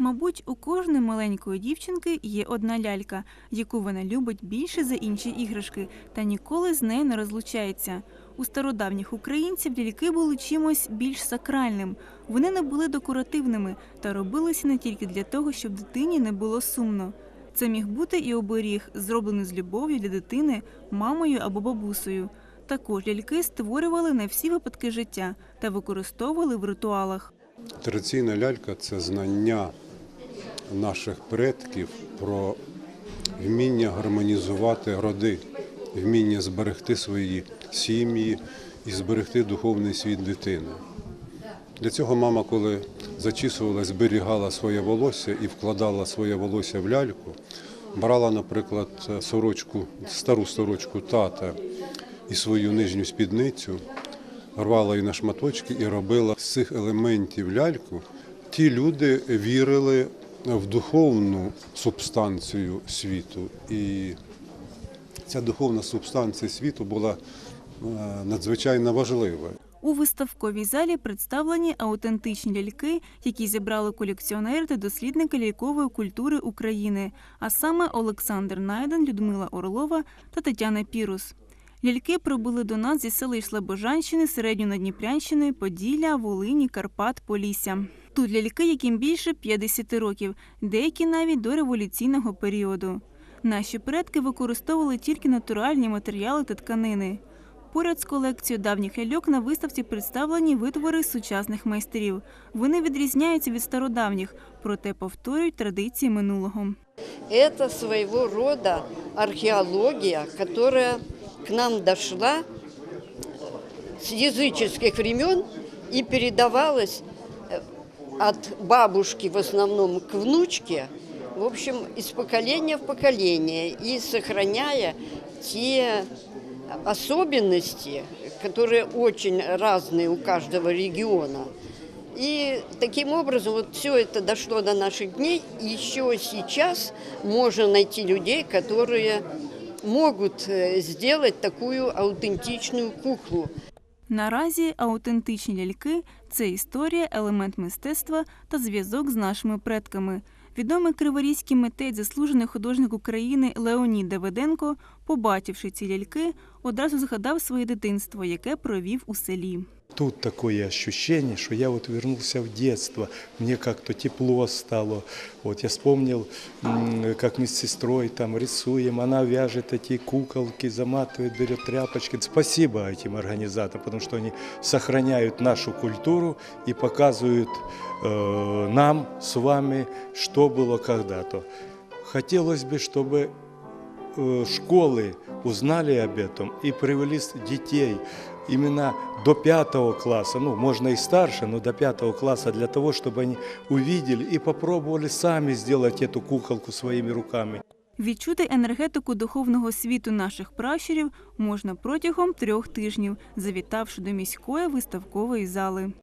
Мабуть, у кожної маленької дівчинки є одна лялька, яку вона любить більше за інші іграшки, та ніколи з нею не розлучається. У стародавніх українців ляльки були чимось більш сакральним. Вони не були декоративними та робилися не тільки для того, щоб дитині не було сумно. Це міг бути і оберіг, зроблений з любов'ю для дитини, мамою або бабусею. Також ляльки створювали на всі випадки життя та використовували в ритуалах. Традиційна лялька це знання наших предків про вміння гармонізувати роди, вміння зберегти свої сім'ї і зберегти духовний світ дитини. Для цього мама, коли зачісувала, зберігала своє волосся і вкладала своє волосся в ляльку, брала, наприклад, сорочку, стару сорочку тата і свою нижню спідницю, рвала її на шматочки і робила з цих елементів ляльку. Ті люди вірили в духовну субстанцію світу. І ця духовна субстанція світу була е, надзвичайно важлива. У виставковій залі представлені аутентичні ляльки, які зібрали колекціонери та дослідники лялькової культури України, а саме Олександр Найден, Людмила Орлова та Тетяна Пірус. Ляльки прибули до нас зі селищ Слобожанщини, Середньонадніпрянщини, Поділля, Волині, Карпат, Полісся. Тут ляльки, яким більше 50 років, деякі навіть до революційного періоду. Наші предки використовували тільки натуральні матеріали та тканини. Поряд з колекцією давніх ляльок на виставці представлені витвори сучасних майстрів. Вони відрізняються від стародавніх, проте повторюють традиції минулого. Это своего рода археология, которая к нам дошла с языческих времен и передавалась э, от бабушки в основном к внучке, в общем, из поколения в поколение, и сохраняя те особенности, которые очень разные у каждого региона. И таким образом вот все это дошло до наших дней. И еще сейчас можно найти людей, которые могут э, сделать такую аутентичную куклу. Наразі аутентичні ляльки це історія, елемент мистецтва та зв'язок з нашими предками. Відомий криворізький митець, заслужений художник України Леонід Давиденко, побачивши ці ляльки, одразу згадав своє дитинство, яке провів у селі. Тут такое ощущение, что я вот вернулся в детство, мне как-то тепло стало. Вот я вспомнил, м, как мы с сестрой там рисуем, она вяжет эти куколки, заматывает, берет тряпочки. Спасибо этим организаторам, потому что они сохраняют нашу культуру и показывают э, нам с вами, что было когда-то. Хотелось бы, чтобы э, школы узнали об этом и привели с- детей именно до пятого класса, ну, можно и старше, но до пятого класса, для того, чтобы они увидели и попробовали сами сделать эту куколку своими руками. Відчути енергетику духовного світу наших пращурів можна протягом трьох тижнів, завітавши до міської виставкової зали.